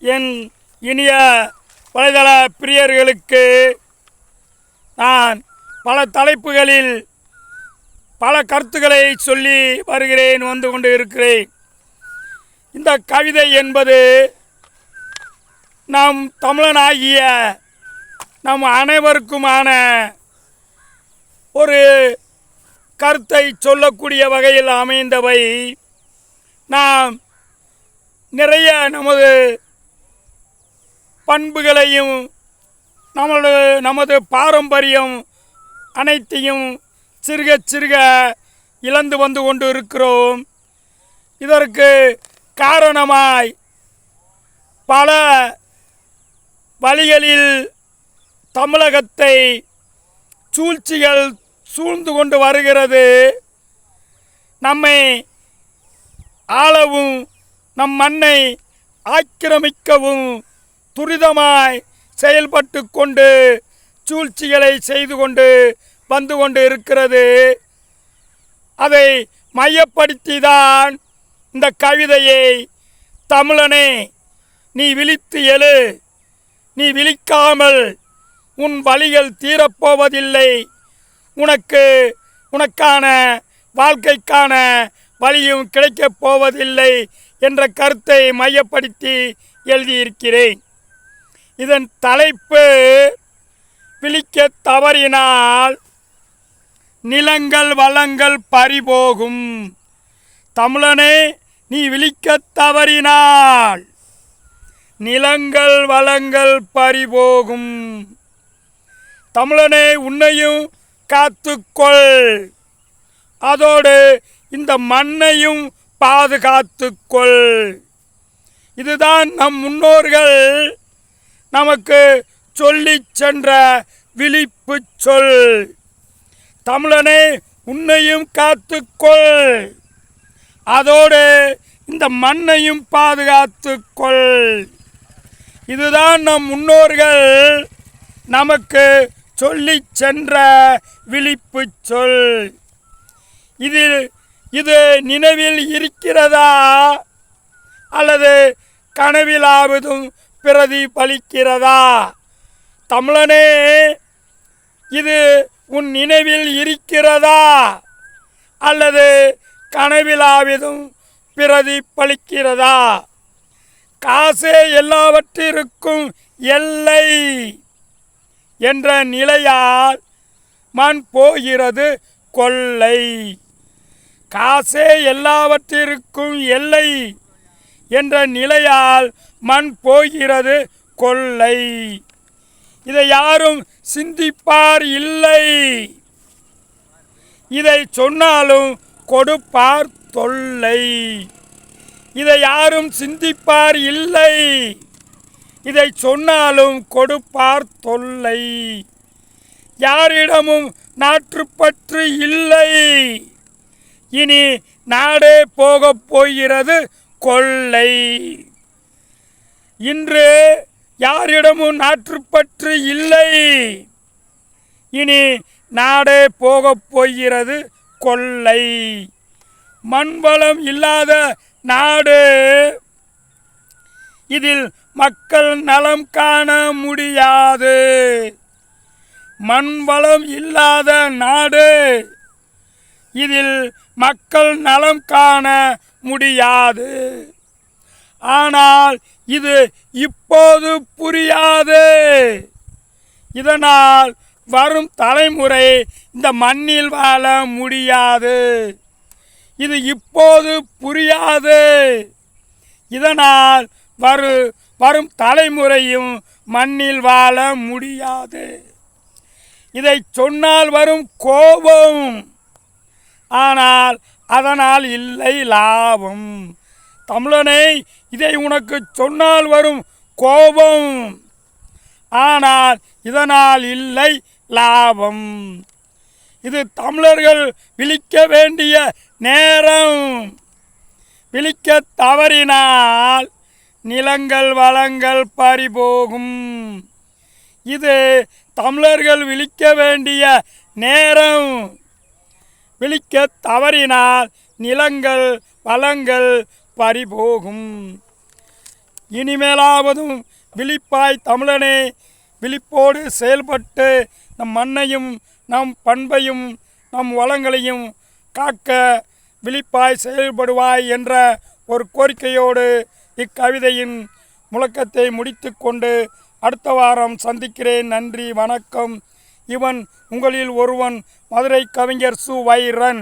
என் இனிய வலைதள பிரியர்களுக்கு நான் பல தலைப்புகளில் பல கருத்துக்களை சொல்லி வருகிறேன் வந்து கொண்டு இருக்கிறேன். இந்த கவிதை என்பது நம் தமிழனாகிய நம் அனைவருக்குமான ஒரு கருத்தை சொல்லக்கூடிய வகையில் அமைந்தவை. நாம் நிறைய நமது பண்புகளையும் நமது நமது பாரம்பரியம் அனைத்தையும் சிறுக சிறுக இழந்து வந்து கொண்டு இருக்கிறோம். இதற்கு காரணமாய் பல வழிகளில் தமிழகத்தை சூழ்ச்சிகள் சூழ்ந்து கொண்டு வருகிறது. நம்மை ஆளவும் நம் மண்ணை ஆக்கிரமிக்கவும் துரிதமாய் செயல்பட்டு கொண்டு சூழ்ச்சிகளை செய்து கொண்டு வந்து கொண்டு இருக்கிறது. அதை மையப்படுத்தி தான் இந்த கவிதையை தமிழனே நீ விழித்து எழு. நீ விழிக்காமல் உன் வழிகள் தீரப்போவதில்லை. உனக்கு உனக்கான வாழ்க்கைக்கான வழியும் கிடைக்கப் போவதில்லை என்ற கருத்தை மையப்படுத்தி எழுதியிருக்கிறேன். இதன் தலைப்பு பிழிக்க தவறினால் நிலங்கள் வளங்கள் பறிபோகும். தமிழனே நீ விழிக்க தவறினால் நிலங்கள் வளங்கள் பறிபோகும். தமிழனே உன்னையும் காத்துக்கொள். அதோடு இந்த மண்ணையும் பாதுகாத்துக்கொள். இதுதான் நம் முன்னோர்கள் நமக்கு சொல்லி சென்ற விழிப்பு சொல். தமிழனை உன்னையும் காத்துக்கொள். அதோடு இந்த மண்ணையும் பாதுகாத்துக்கொள். இதுதான் நம் முன்னோர்கள் நமக்கு சொல்லி சென்ற விழிப்பு சொல். இதில் இது நினைவில் இருக்கிறதா? அல்லது கனவிலாவதும் பிரதிபலிக்கிறதா தமிழனே இது உன் நினைவில் இருக்கிறதா? அல்லது கனவிலாவிதும் பிரதிபலிக்கிறதா காசே எல்லாவற்றிற்கும் எல்லை என்ற நிலையால் மண் போகிறது கொள்ளை. காசே எல்லாவற்றிற்கும் எல்லை என்ற நிலையால் மண் போகிறது கொள்ளை. இதை யாரும் சிந்திப்பார் இல்லை. இதை சொன்னாலும் கொடுப்பார் தொல்லை. இதை யாரும் சிந்திப்பார் இல்லை. இதை சொன்னாலும் கொடுப்பார் தொல்லை. யாரிடமும் நாற்றுப்பற்று இல்லை. இனி நாடே போகப் போகிறது கொள்ளை. இன்று யாரிடமும் நாற்றுப்பற்று இல்லை. இனி நாடே போகப் போகிறது கொள்ளை. மண்வளம் இல்லாத நாடு. இதில் மக்கள் நலம் காண முடியாது. மண்வளம் இல்லாத நாடு. இதில் மக்கள் நலம் காண முடியாது. ஆனால் இது இப்போது புரியாது. இதனால் வரும் தலைமுறை இந்த மண்ணில் வாழ முடியாது. இது இப்போது புரியாது. இதனால் வரு வரும் தலைமுறையும் மண்ணில் வாழ முடியாது. இதை சொன்னால் வரும் கோபம். ஆனால் அதனால் இல்லை லாபம். தமிழனை இதை உனக்கு சொன்னால் வரும் கோபம். ஆனால் இதனால் இல்லை லாபம். இது தமிழர்கள் விழிக்க வேண்டிய நேரம். விழிக்க தவறினால் நிலங்கள் வளங்கள் பறிபோகும். இது தமிழர்கள் விழிக்க வேண்டிய நேரம். விழிக்க தவறினால் நிலங்கள் வளங்கள் பறிபோகும். இனிமேலாவதும் விழிப்பாய் தமிழனே விழிப்போடு செயல்பட்டு நம் மண்ணையும் நம் பண்பையும் நம் வளங்களையும் காக்க விழிப்பாய் செயல்படுவாய் என்ற ஒரு கோரிக்கையோடு இக்கவிதையின் முழக்கத்தை முடித்துக்கொண்டு அடுத்த வாரம் சந்திக்கிறேன். நன்றி வணக்கம். இவன் உங்களில் ஒருவன் மதுரை கவிஞர் சு. வைரன்.